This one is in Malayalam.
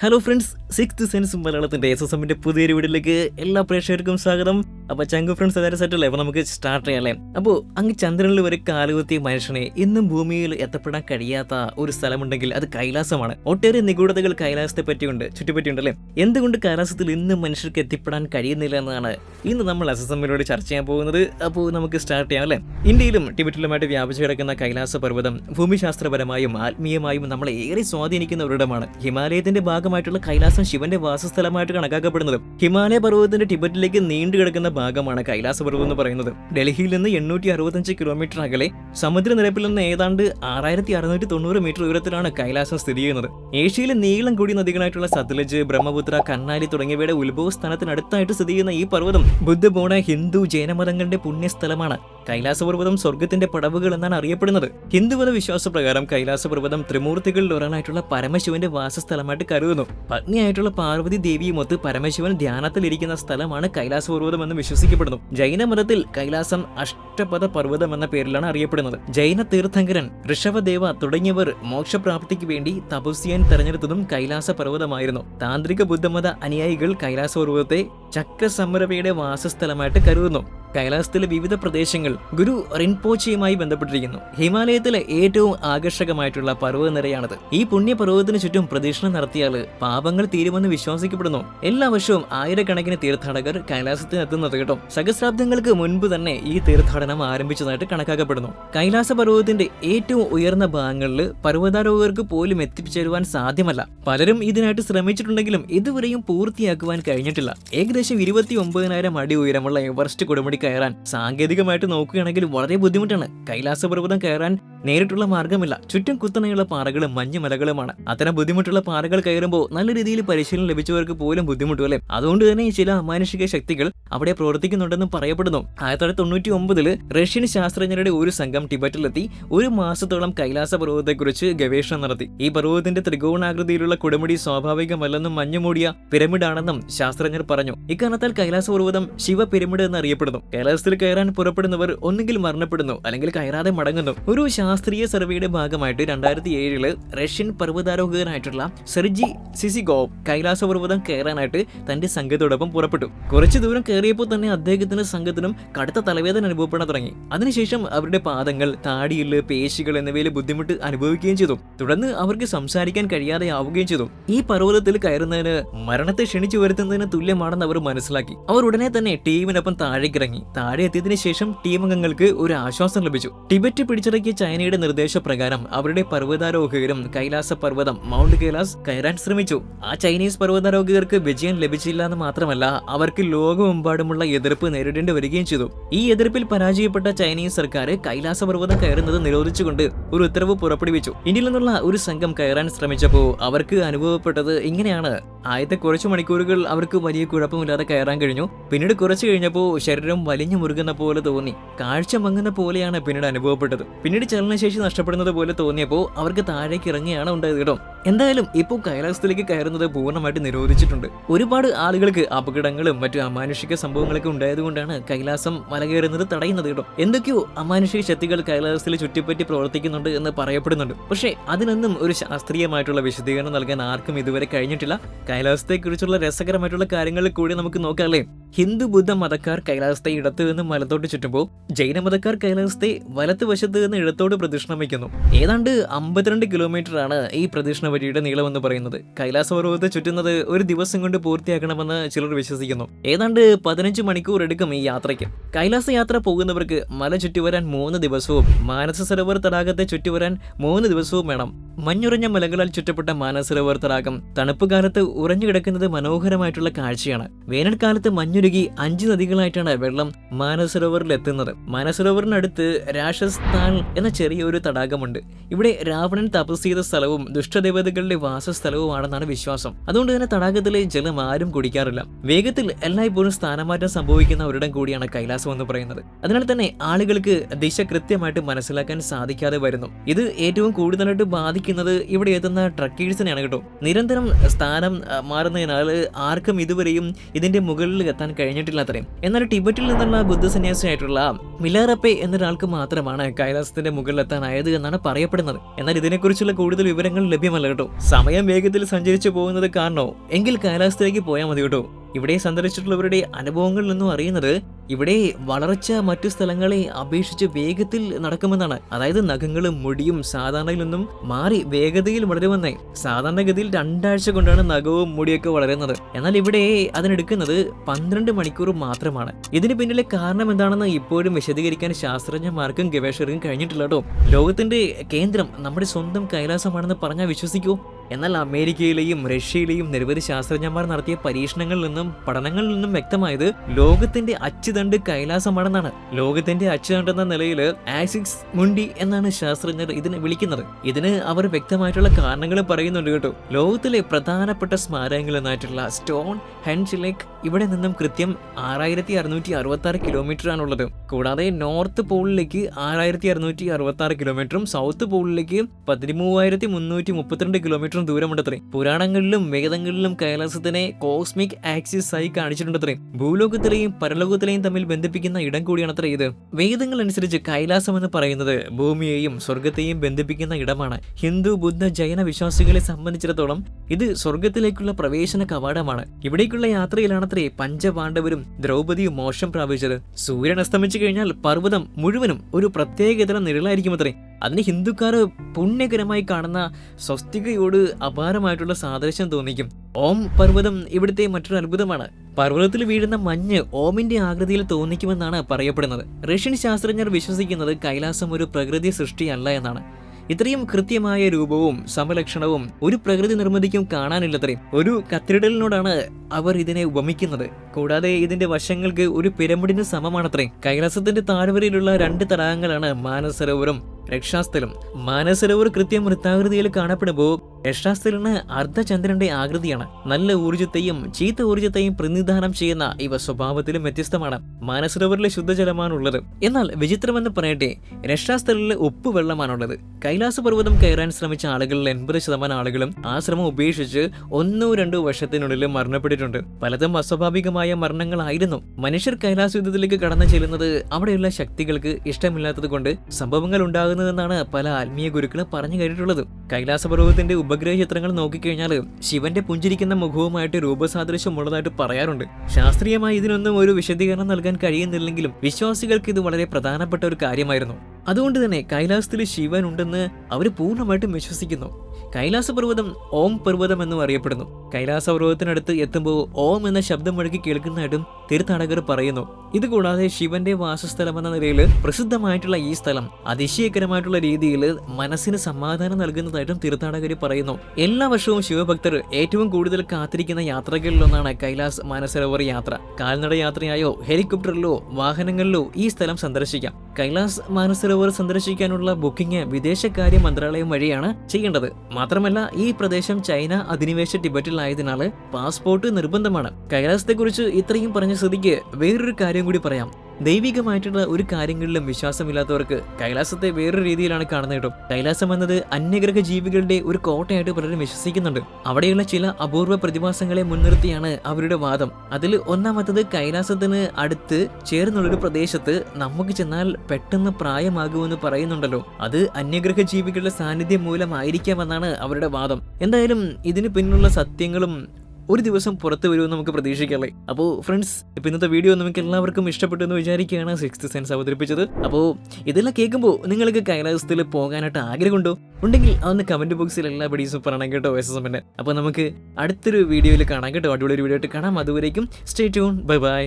ഹലോ ഫ്രണ്ട്സ് സിക്സ് സെൻസ് മലയാളത്തിന്റെ എസ് എസ് എമ്മിന്റെ പുതിയൊരു വീഡിയോയിലേക്ക് എല്ലാ പ്രേക്ഷകർക്കും സ്വാഗതം. അപ്പൊ ചങ്കു ഫ്രണ്ട്സ് അതായത് സെറ്റല്ലേ അപ്പൊ നമുക്ക് സ്റ്റാർട്ട് ചെയ്യാം അല്ലേ? അപ്പോൾ അങ്ങ് ചന്ദ്രനിൽ ഒരു കാലുകുത്തിയ മനുഷ്യനെ ഇന്നും ഭൂമിയിൽ എത്തപ്പെടാൻ കഴിയാത്ത ഒരു സ്ഥലമുണ്ടെങ്കിൽ അത് കൈലാസമാണ്. ഒട്ടേറെ നിഗൂഢതകൾ കൈലാസത്തെ പറ്റിയുണ്ട് ചുറ്റിപ്പറ്റിയുണ്ടല്ലേ എന്തുകൊണ്ട് കൈലാസത്തിൽ ഇന്നും മനുഷ്യർക്ക് എത്തിപ്പെടാൻ കഴിയുന്നില്ല എന്നാണ് ഇന്ന് നമ്മൾ എസ് ചർച്ച ചെയ്യാൻ പോകുന്നത്. അപ്പോൾ നമുക്ക് സ്റ്റാർട്ട് ചെയ്യാം അല്ലേ? ഇന്ത്യയിലും ടിബറ്റിലുമായിട്ട് വ്യാപിച്ചു കിടക്കുന്ന കൈലാസ പർവതം ഭൂമിശാസ്ത്രപരമായും ആത്മീയമായും നമ്മളെ ഏറെ സ്വാധീനിക്കുന്ന ഒരിടമാണ്. ഹിമാലയത്തിന്റെ ഭാഗമായിട്ടുള്ള കൈലാസം ശിവന്റെ വാസസ്ഥലമായിട്ട് കണക്കാക്കപ്പെടുന്നത്. ഹിമാലയ പർവതത്തിന്റെ ടിബറ്റിലേക്ക് നീണ്ടു കിടക്കുന്ന ഭാഗമാണ് കൈലാസ പർവതം എന്ന് പറയുന്നത്. ഡൽഹിയിൽ നിന്ന് എണ്ണൂറ്റി അറുപത്തഞ്ച് കിലോമീറ്റർ അകലെ സമുദ്രനിരപ്പിൽ നിന്ന് ഏതാണ്ട് ആറായിരത്തി അറുന്നൂറ്റി തൊണ്ണൂറ് മീറ്റർ ഉയരത്തിലാണ് കൈലാസം സ്ഥിതി ചെയ്യുന്നത്. ഏഷ്യയിലെ നീളം കൂടിയ നദികളായിട്ടുള്ള സത്ലജ് ബ്രഹ്മപുത്ര കന്നാലി തുടങ്ങിയവയുടെ ഉത്ഭവ സ്ഥാനത്തിനടുത്തായിട്ട് സ്ഥിതി ചെയ്യുന്ന ഈ പർവതം ബുദ്ധബോണ ഹിന്ദു ജൈനമതങ്ങളുടെ പുണ്യസ്ഥലമാണ്. കൈലാസപർവതം സ്വർഗത്തിന്റെ പടവുകൾ എന്നാണ് അറിയപ്പെടുന്നത്. ഹിന്ദുമത വിശ്വാസപ്രകാരം കൈലാസപർവതം ത്രിമൂർത്തികളിൽ ഒരാളായിട്ടുള്ള പരമശിവന്റെ വാസസ്ഥലമായിട്ട് കരുതുന്നു. പത്നിയായിട്ടുള്ള പാർവതി ദേവിയുമൊത്ത് പരമശിവൻ ധ്യാനത്തിലിരിക്കുന്ന സ്ഥലമാണ് കൈലാസപർവതം എന്ന് വിശ്വസിക്കപ്പെടുന്നു. ജൈനമതത്തിൽ കൈലാസം അഷ്ടപദ പർവതം എന്ന പേരിലാണ് അറിയപ്പെടുന്നത്. ജൈന തീർത്ഥങ്കരൻ ഋഷഭദേവ തുടങ്ങിയവർ മോക്ഷപ്രാപ്തിക്ക് വേണ്ടി തപസ്യാൻ തെരഞ്ഞെടുത്തതും കൈലാസ പർവതമായിരുന്നു. താന്ത്രിക ബുദ്ധമത അനുയായികൾ കൈലാസപർവതത്തെ ചക്രസമരവയുടെ വാസസ്ഥലമായിട്ട് കരുതുന്നു. കൈലാസത്തിലെ വിവിധ പ്രദേശങ്ങൾ ഗുരു റിൻപോച്ചയുമായി ബന്ധപ്പെട്ടിരിക്കുന്നു. ഹിമാലയത്തിലെ ഏറ്റവും ആകർഷകമായിട്ടുള്ള പർവതനിരയാണത്. ഈ പുണ്യപർവതത്തിന് ചുറ്റും പ്രദക്ഷിണം നടത്തിയാൽ പാപങ്ങൾ തീരുമെന്ന് വിശ്വസിക്കപ്പെടുന്നു. എല്ലാ വർഷവും ആയിരക്കണക്കിന് തീർത്ഥാടകർ കൈലാസത്തിന് എത്തുന്നത് കേട്ടോ. സഹസ്രാബ്ദങ്ങൾക്ക് മുൻപ് തന്നെ ഈ തീർത്ഥാടനം ആരംഭിച്ചതായിട്ട് കണക്കാക്കപ്പെടുന്നു. കൈലാസ പർവതത്തിന്റെ ഏറ്റവും ഉയർന്ന ഭാഗങ്ങളിൽ പർവതാരോഹകർക്ക് പോലും എത്തിച്ചേരുവാൻ സാധ്യമല്ല. പലരും ഇതിനായിട്ട് ശ്രമിച്ചിട്ടുണ്ടെങ്കിലും ഇതുവരെയും പൂർത്തിയാക്കുവാൻ കഴിഞ്ഞിട്ടില്ല. ഏകദേശം ഇരുപത്തി ഒമ്പതിനായിരം അടി ഉയരമുള്ള എവറസ്റ്റ് കൊടുമുടി കയറാൻ സാങ്കേതികമായിട്ട് നോക്കുകയാണെങ്കിൽ വളരെ ബുദ്ധിമുട്ടാണ്. കൈലാസ പർവതം കയറാൻ നേരിട്ടുള്ള മാർഗമില്ല ചുറ്റും കുത്തനെയുള്ള പാറകളും മഞ്ഞുമലകളുമാണ് അത്തരം ബുദ്ധിമുട്ടുള്ള പാറകൾ കയറുമ്പോൾ നല്ല രീതിയിൽ പരിശീലനം ലഭിച്ചവർക്ക് പോലും ബുദ്ധിമുട്ടും അല്ലേ? അതുകൊണ്ട് തന്നെ ചില അമാനുഷിക ശക്തികൾ അവിടെ പ്രവർത്തിക്കുന്നുണ്ടെന്നും പറയപ്പെടുന്നു. ആയിരത്തി തൊള്ളായിരത്തി തൊണ്ണൂറ്റി ഒമ്പതിൽ റഷ്യൻ ശാസ്ത്രജ്ഞരുടെ ഒരു സംഘം ടിബറ്റിലെത്തി ഒരു മാസത്തോളം കൈലാസ പർവതത്തെക്കുറിച്ച് ഗവേഷണം നടത്തി. ഈ പർവതത്തിന്റെ ത്രികോണാകൃതിയിലുള്ള കൊടുമുടി സ്വാഭാവികമല്ലെന്നും മഞ്ഞുമൂടിയ പിരമിഡാണെന്നും ശാസ്ത്രജ്ഞർ പറഞ്ഞു. ഇക്കാരണത്താൽ കൈലാസ പർവതം ശിവ പിരമിഡ് എന്നറിയപ്പെടുന്നു. കൈലാസത്തിൽ കയറാൻ പുറപ്പെടുന്നവർ ഒന്നുകിൽ മരണപ്പെടുന്നു അല്ലെങ്കിൽ കയറാതെ മടങ്ങുന്നു. ഒരു ശാസ്ത്രീയ സർവേയുടെ ഭാഗമായിട്ട് രണ്ടായിരത്തി ഏഴിൽ റഷ്യൻ പർവതാരോഹകനായിട്ടുള്ള സെർജി സിസിഗോവ് കൈലാസ പർവതം കയറാനായിട്ട് തന്റെ സംഘത്തോടൊപ്പം പുറപ്പെട്ടു. കുറച്ചു ദൂരം കയറിയപ്പോൾ തന്നെ അദ്ദേഹത്തിന് സംഘത്തിനും കടുത്ത തലവേദന അനുഭവപ്പെടാൻ തുടങ്ങി. അതിനുശേഷം അവരുടെ പാദങ്ങൾ താടിയിൽ പേശികൾ എന്നിവയിൽ ബുദ്ധിമുട്ട് അനുഭവിക്കുകയും ചെയ്തു. തുടർന്ന് അവർക്ക് സംസാരിക്കാൻ കഴിയാതെ ആവുകയും ചെയ്തു. ഈ പർവതത്തിൽ കയറുന്നതിന് മരണത്തെ ക്ഷണിച്ചു വരുത്തുന്നതിന് തുല്യമാണെന്ന് അവർ മനസ്സിലാക്കി. അവർ ഉടനെ തന്നെ ടീമിനൊപ്പം താഴേക്കിറങ്ങി. താഴെ എത്തിയതിനു ശേഷം ടീം അംഗങ്ങൾക്ക് ഒരു ആശ്വാസം ലഭിച്ചു. ടിബറ്റ് പിടിച്ചടക്കിയ ചൈനയുടെ നിർദ്ദേശപ്രകാരം അവരുടെ പർവതാരോഹകരും കൈലാസ പർവതം മൗണ്ട് കൈലാസ് കയറാൻ ശ്രമിച്ചു. ആ ചൈനീസ് പർവതാരോഹകർക്ക് വിജയം ലഭിച്ചില്ല എന്ന് മാത്രമല്ല അവർക്ക് ലോകമെമ്പാടുമുള്ള എതിർപ്പ് നേരിടേണ്ടി വരികയും ചെയ്തു. ഈ എതിർപ്പിൽ പരാജയപ്പെട്ട ചൈനീസ് സർക്കാർ കൈലാസ പർവതം കയറുന്നത് നിരോധിച്ചുകൊണ്ട് ഒരു ഉത്തരവ് പുറപ്പെടുവിച്ചു. ഇന്ത്യയിൽ നിന്നുള്ള ഒരു സംഘം കയറാൻ ശ്രമിച്ചപ്പോൾ അവർക്ക് അനുഭവപ്പെട്ടത് ഇങ്ങനെയാണ്. ആദ്യത്തെ കുറച്ച് മണിക്കൂറുകൾ അവർക്ക് വലിയ കുഴപ്പമില്ലാതെ കയറാൻ കഴിഞ്ഞു. പിന്നീട് കുറച്ച് കഴിഞ്ഞപ്പോൾ ശരീരം വലിഞ്ഞു മുറുകുന്ന പോലെ തോന്നി. കാഴ്ച മങ്ങുന്ന പോലെയാണ് പിന്നീട് അനുഭവപ്പെട്ടത്. പിന്നീട് ചലനശേഷി നഷ്ടപ്പെടുന്നത് പോലെ തോന്നിയപ്പോൾ അവർക്ക് താഴേക്ക് ഇറങ്ങിയാണ് ഉണ്ടായത് കേട്ടോ എന്തായാലും ഇപ്പോൾ കൈലാസത്തിലേക്ക് കയറുന്നത് പൂർണമായിട്ട് നിരോധിച്ചിട്ടുണ്ട്. ഒരുപാട് ആളുകൾക്ക് അപകടങ്ങളും മറ്റു അമാനുഷിക സംഭവങ്ങളൊക്കെ ഉണ്ടായതുകൊണ്ടാണ് കൈലാസം മല കയറുന്നത് തടയുന്നത് കേട്ടോ. എന്തൊക്കെയോ അമാനുഷിക ശക്തികൾ കൈലാസത്തിൽ ചുറ്റിപ്പറ്റി പ്രവർത്തിക്കുന്നുണ്ട് എന്ന് പറയപ്പെടുന്നുണ്ട്. പക്ഷേ അതിനൊന്നും ഒരു ശാസ്ത്രീയമായിട്ടുള്ള വിശദീകരണം നൽകാൻ ആർക്കും ഇതുവരെ കഴിഞ്ഞിട്ടില്ല. കൈലാസത്തെക്കുറിച്ചുള്ള രസകരമായിട്ടുള്ള കാര്യങ്ങളിൽ കൂടി നമുക്ക് നോക്കാം ഹിന്ദു ബുദ്ധ മതക്കാർ കൈലാസത്തെ ഇടത്തു നിന്ന് വലത്തോട്ട് ചുറ്റുമ്പോൾ ജൈനമതക്കാർ കൈലാസത്തെ വലത്ത് വശത്ത് നിന്ന് ഇടത്തോട് പ്രദക്ഷിണം വയ്ക്കുന്നു. ഏതാണ്ട് അമ്പത്തിരണ്ട് കിലോമീറ്റർ ആണ് ഈ പ്രദക്ഷിണ വഴിയുടെ നീളമെന്ന് പറയുന്നത്. കൈലാസ പർവതത്തെ ചുറ്റുന്നത് ഒരു ദിവസം കൊണ്ട് പൂർത്തിയാക്കണമെന്ന് ചിലർ വിശ്വസിക്കുന്നു. ഏതാണ്ട് പതിനഞ്ച് മണിക്കൂർ എടുക്കും ഈ യാത്രയ്ക്ക്. കൈലാസ യാത്ര പോകുന്നവർക്ക് മല ചുറ്റിവരാൻ മൂന്ന് ദിവസവും മാനസ സരോവർ തടാകത്തെ ചുറ്റിവരാൻ മൂന്ന് ദിവസവും വേണം. മഞ്ഞുറഞ്ഞ മലകളാൽ ചുറ്റപ്പെട്ട മാനസരോവർ തടാകം തണുപ്പ് കാലത്ത് ഉറഞ്ഞു കിടക്കുന്നത് മനോഹരമായിട്ടുള്ള കാഴ്ചയാണ്. വേനൽക്കാലത്ത് മഞ്ഞുരുകി അഞ്ച് നദികളായിട്ടാണ് വെള്ളം മാനസരോവറിൽ എത്തുന്നത്. മാനസരോവറിനടുത്ത് രാക്ഷസ്ഥാൻ എന്ന ചെറിയൊരു തടാകമുണ്ട്. ഇവിടെ രാവണൻ തപസ് ചെയ്ത സ്ഥലവും ദുഷ്ടദേവതകളുടെ വാസസ്ഥലവുമാണെന്നാണ് വിശ്വാസം. അതുകൊണ്ട് തന്നെ തടാകത്തിലെ ജലം ആരും കുടിക്കാറില്ല. വേഗത്തിൽ എല്ലായ്പ്പോഴും സ്ഥാനമാറ്റം സംഭവിക്കുന്ന ഒരിടം കൂടിയാണ് കൈലാസം എന്ന് പറയുന്നത്. അതിനാൽ തന്നെ ആളുകൾക്ക് ദിശ കൃത്യമായിട്ട് മനസ്സിലാക്കാൻ സാധിക്കാതെ വരുന്നു. ഇത് ഏറ്റവും കൂടുതലായിട്ട് ബാധിക്കുന്നത് ഇവിടെ എത്തുന്ന ട്രക്കേഴ്സിനെയാണ് കേട്ടോ. നിരന്തരം സ്ഥാനം മാറുന്നതിനാൽ ആർക്കും ഇതുവരെയും ഇതിന്റെ മുകളിൽ എത്താൻ എത്താൻ കഴിഞ്ഞിട്ടില്ല അത്രയും. എന്നാൽ ടിബറ്റിൽ നിന്നുള്ള ബുദ്ധസന്യാസിയായിട്ടുള്ള മിലാറപ്പെ എന്നൊരാൾക്ക് മാത്രമാണ് കൈലാസത്തിന്റെ മുകളിലെത്താനായത് എന്നാണ് പറയപ്പെടുന്നത്. എന്നാൽ ഇതിനെക്കുറിച്ചുള്ള കൂടുതൽ വിവരങ്ങൾ ലഭ്യമല്ല കേട്ടോ. സമയം വേഗത്തിൽ സഞ്ചരിച്ചു പോകുന്നത് കാരണോ എങ്കിൽ കൈലാസത്തിലേക്ക് പോയാൽ മതി കേട്ടോ. ഇവിടെ സന്ദർശിച്ചിട്ടുള്ളവരുടെ അനുഭവങ്ങളിൽ നിന്നും അറിയുന്നത് ഇവിടെ വളർച്ച മറ്റു സ്ഥലങ്ങളെ അപേക്ഷിച്ച് വേഗത്തിൽ നടക്കുമെന്നാണ്. അതായത് നഖങ്ങളും മുടിയും സാധാരണയിൽ നിന്നും മാറി വേഗതയിൽ വളരുമെന്നേ സാധാരണഗതിയിൽ രണ്ടാഴ്ച കൊണ്ടാണ് നഖവും മുടിയൊക്കെ വളരുന്നത്. എന്നാൽ ഇവിടെ അതിനെടുക്കുന്നത് പന്ത്രണ്ട് മണിക്കൂർ മാത്രമാണ്. ഇതിന് പിന്നിലെ കാരണം എന്താണെന്ന് ഇപ്പോഴും വിശദീകരിക്കാൻ ശാസ്ത്രജ്ഞന്മാർക്കും ഗവേഷകർക്കും കഴിഞ്ഞിട്ടില്ല കേട്ടോ. ലോകത്തിന്റെ കേന്ദ്രം നമ്മുടെ സ്വന്തം കൈലാസമാണെന്ന് പറഞ്ഞാൽ വിശ്വസിക്കൂ. എന്നാൽ അമേരിക്കയിലെയും റഷ്യയിലെയും നിരവധി ശാസ്ത്രജ്ഞന്മാർ നടത്തിയ പരീക്ഷണങ്ങളിൽ നിന്നും പഠനങ്ങളിൽ നിന്നും വ്യക്തമായത് ലോകത്തിന്റെ അച്ചുതണ്ട് കൈലാസമാണെന്നാണ്. ലോകത്തിന്റെ അച്ചുതണ്ട് എന്ന നിലയിൽ ആസിക്സ് മുണ്ടി എന്നാണ് ശാസ്ത്രജ്ഞർ ഇതിനെ വിളിക്കുന്നത്. ഇതിന് അവർ വ്യക്തമായിട്ടുള്ള കാരണങ്ങൾ പറയുന്നുണ്ട് കേട്ടോ. ലോകത്തിലെ പ്രധാനപ്പെട്ട സ്മാരകങ്ങൾ എന്നായിട്ടുള്ള സ്റ്റോൺ ഹെൻസ് ലേക്ക് ഇവിടെ നിന്നും കൃത്യം ആറായിരത്തി അറുന്നൂറ്റി അറുപത്തി ആറ് കിലോമീറ്റർ ആണുള്ളത് കൂടാതെ നോർത്ത് പോളിലേക്ക് ആറായിരത്തി അറുന്നൂറ്റി അറുപത്തി ആറ് കിലോമീറ്ററും സൗത്ത് പോളിലേക്ക് പതിമൂവായിരത്തി മുന്നൂറ്റി മുപ്പത്തിരണ്ട് കിലോമീറ്ററും ദൂരമുണ്ടത്രേ പുരാണങ്ങളിലും വേദങ്ങളിലും കൈലാസത്തിനെ കോസ്മിക് ആക്സിസ് ആയി കാണിച്ചിട്ടുണ്ടത്രേ ഭൂലോകത്തിലെയും പരലോകത്തിലെയും തമ്മിൽ ബന്ധിപ്പിക്കുന്ന ഇടം കൂടിയാണത്രേ ഇത്. വേദങ്ങൾ അനുസരിച്ച് കൈലാസം എന്ന് പറയുന്നത് ഭൂമിയെയും സ്വർഗത്തെയും ബന്ധിപ്പിക്കുന്ന ഇടമാണ്. ഹിന്ദു ബുദ്ധ ജൈന വിശ്വാസികളെ സംബന്ധിച്ചിടത്തോളം ഇത് സ്വർഗത്തിലേക്കുള്ള പ്രവേശന കവാടമാണ്. ഇവിടേക്കുള്ള യാത്രയിലാണത്രേ പഞ്ചപാണ്ഡവരും ദ്രൗപദിയും മോശം പ്രാപിച്ചത്. സൂര്യൻ അസ്തമിച്ചു കഴിഞ്ഞാൽ പർവതം മുഴുവനും ഒരു പ്രത്യേകതരം നിഴലായിരിക്കുമത്രേ അതിന് ഹിന്ദുക്കാർ പുണ്യകരമായി കാണുന്ന സ്വസ്തികയോട് അപാരമായിട്ടുള്ള സാദൃശ്യം തോന്നിക്കും. ഓം പർവതം ഇവിടുത്തെ മറ്റൊരു അത്ഭുതമാണ്. പർവതത്തിൽ വീഴുന്ന മഞ്ഞ് ഓമിന്റെ ആകൃതിയിൽ തോന്നിക്കുമെന്നാണ് പറയപ്പെടുന്നത്. റഷ്യൻ ശാസ്ത്രജ്ഞർ വിശ്വസിക്കുന്നത് കൈലാസം ഒരു പ്രകൃതി സൃഷ്ടിയല്ല എന്നാണ്. ഇത്രയും കൃത്യമായ രൂപവും സമലക്ഷണവും ഒരു പ്രകൃതി നിർമ്മിതിക്കും കാണാനില്ലത്രയും ഒരു കത്തിരിടലിനോടാണ് അവർ ഇതിനെ ഉപമിക്കുന്നത്. കൂടാതെ ഇതിന്റെ വശങ്ങൾക്ക് ഒരു പിരമിഡിന് സമമാണത്രയും കൈലാസത്തിന്റെ താഴ്വരയിലുള്ള രണ്ട് തടാകങ്ങളാണ് മാനസരോവറും രക്ഷാസ്ഥലം. മാനസരോവർ കൃത്യം വൃത്താകൃതിയിൽ കാണപ്പെടുമ്പോൾ രക്ഷാസ്ഥലിന് അർദ്ധചന്ദ്രന്റെ ആകൃതിയാണ്. നല്ല ഊർജത്തെയും ചീത്ത ഊർജത്തെയും പ്രതിനിധാനം ചെയ്യുന്ന ഇവ സ്വഭാവത്തിലും വ്യത്യസ്തമാണ്. മാനസരോവറിലെ ശുദ്ധജലമാണുള്ളത്. എന്നാൽ വിചിത്രമെന്ന് പറയട്ടെ രക്ഷാസ്ഥലിലെ ഉപ്പ് വെള്ളമാണുള്ളത് കൈലാസ പർവതം കയറാൻ ശ്രമിച്ച ആളുകളിൽ എൺപത് ശതമാനം ആളുകളും ആശ്രമം ശ്രമം ഉപേക്ഷിച്ച് ഒന്നോ രണ്ടോ വർഷത്തിനുള്ളിൽ മരണപ്പെട്ടിട്ടുണ്ട്. പലതും അസ്വാഭാവികമായ മരണങ്ങളായിരുന്നു. മനുഷ്യർ കൈലാസ യുദ്ധത്തിലേക്ക് കടന്നു ചെല്ലുന്നത് അവിടെയുള്ള ശക്തികൾക്ക് ഇഷ്ടമില്ലാത്തത് കൊണ്ട് സംഭവങ്ങൾ ഉണ്ടാകുന്നതെന്നാണ് പല ആത്മീയ ഗുരുക്കളും പറഞ്ഞു കേട്ടിട്ടുള്ളത്. കൈലാസ പർവതത്തിന്റെ ഉപഗ്രഹ ചിത്രങ്ങൾ നോക്കിക്കഴിഞ്ഞാൽ ശിവന്റെ പുഞ്ചിരിക്കുന്ന മുഖവുമായിട്ട് രൂപസാദൃശ്യമുള്ളതായിട്ട് പറയാറുണ്ട്. ശാസ്ത്രീയമായി ഇതിനൊന്നും ഒരു വിശദീകരണം നൽകാൻ കഴിയുന്നില്ലെങ്കിലും വിശ്വാസികൾക്ക് ഇത് വളരെ പ്രധാനപ്പെട്ട ഒരു കാര്യമായിരുന്നു. അതുകൊണ്ട് തന്നെ കൈലാസത്തിൽ ശിവൻ ഉണ്ടെന്ന് അവർ പൂർണമായിട്ടും വിശ്വസിക്കുന്നു. കൈലാസ പർവതം ഓം പർവതം എന്നും അറിയപ്പെടുന്നു. കൈലാസ പർവതത്തിനടുത്ത് എത്തുമ്പോൾ ഓം എന്ന ശബ്ദം മുഴക്കി കേൾക്കുന്നതായിട്ടും തീർത്ഥാടകർ പറയുന്നു. ഇതുകൂടാതെ ശിവന്റെ വാസസ്ഥലം എന്ന നിലയിൽ പ്രസിദ്ധമായിട്ടുള്ള ഈ സ്ഥലം അതിശയകരമായിട്ടുള്ള രീതിയിൽ മനസ്സിന് സമാധാനം നൽകുന്നതായിട്ടും തീർത്ഥാടകർ പറയുന്നു. എല്ലാ വർഷവും ശിവഭക്തർ ഏറ്റവും കൂടുതൽ കാത്തിരിക്കുന്ന യാത്രകളിലൊന്നാണ് കൈലാസ് മാനസരോവർ യാത്ര. കാൽനട യാത്രയായോ ഹെലികോപ്റ്ററിലോ വാഹനങ്ങളിലോ ഈ സ്ഥലം സന്ദർശിക്കാം. കൈലാസ് മാനസരോവർ സന്ദർശിക്കാനുള്ള ബുക്കിംഗ് വിദേശകാര്യ മന്ത്രാലയം വഴിയാണ് ചെയ്യേണ്ടത്. മാത്രമല്ല ഈ പ്രദേശം ചൈന അധിനിവേശ ടിബറ്റിലായതിനാൽ പാസ്പോർട്ട് നിർബന്ധമാണ്. കൈലാസത്തെക്കുറിച്ച് ഇത്രയും പറഞ്ഞ സ്ഥിതിക്ക് വേറൊരു കാര്യം കൂടി പറയാം. ദൈവികമായിട്ടുള്ള ഒരു കാര്യങ്ങളിലും വിശ്വാസമില്ലാത്തവർക്ക് കൈലാസത്തെ വേറൊരു രീതിയിലാണ് കാണുന്നത് കേട്ടോ. കൈലാസം എന്നത് അന്യഗ്രഹ ജീവികളുടെ ഒരു കോട്ടയായിട്ട് പലരും വിശ്വസിക്കുന്നുണ്ട്. അവിടെയുള്ള ചില അപൂർവ പ്രതിഭാസങ്ങളെ മുൻനിർത്തിയാണ് അവരുടെ വാദം. അതിൽ ഒന്നാമത്തത് കൈലാസത്തിന് അടുത്ത് ചേർന്നുള്ളൊരു പ്രദേശത്ത് നമുക്ക് ചെന്നാൽ പെട്ടെന്ന് പ്രായമാകുമെന്ന് പറയുന്നുണ്ടല്ലോ. അത് അന്യഗ്രഹ ജീവികളുടെ സാന്നിധ്യം മൂലമായിരിക്കാമെന്നാണ് അവരുടെ വാദം. എന്തായാലും ഇതിന് പിന്നിലുള്ള സത്യങ്ങളും ഒരു ദിവസം പുറത്ത് വരുമെന്ന് നമുക്ക് പ്രതീക്ഷിക്കല്ലേ അപ്പോൾ ഫ്രണ്ട്സ് ഇപ്പം ഇന്നത്തെ വീഡിയോ നമുക്ക് എല്ലാവർക്കും ഇഷ്ടപ്പെട്ടു എന്ന് വിചാരിക്കുകയാണ് സിക്സ്ത് സെൻസ് അവതരിപ്പിച്ചത്. അപ്പോൾ ഇതെല്ലാം കേൾക്കുമ്പോൾ നിങ്ങൾക്ക് കൈലാസത്തിൽ പോകാനായിട്ട് ആഗ്രഹമുണ്ടോ? ഉണ്ടെങ്കിൽ അതൊന്ന് കമന്റ് ബോക്സിൽ എല്ലാ വീഡിയോസും പറയണം കേട്ടോ എസ് എസ് എമ്മിന്റെ അപ്പോൾ നമുക്ക് അടുത്തൊരു വീഡിയോയിൽ കാണാം കേട്ടോ അടിപൊളി ഒരു വീഡിയോ ആയിട്ട് കാണാം. അതുവരേക്കും സ്റ്റേ ട്യൂൺ ബൈ ബൈ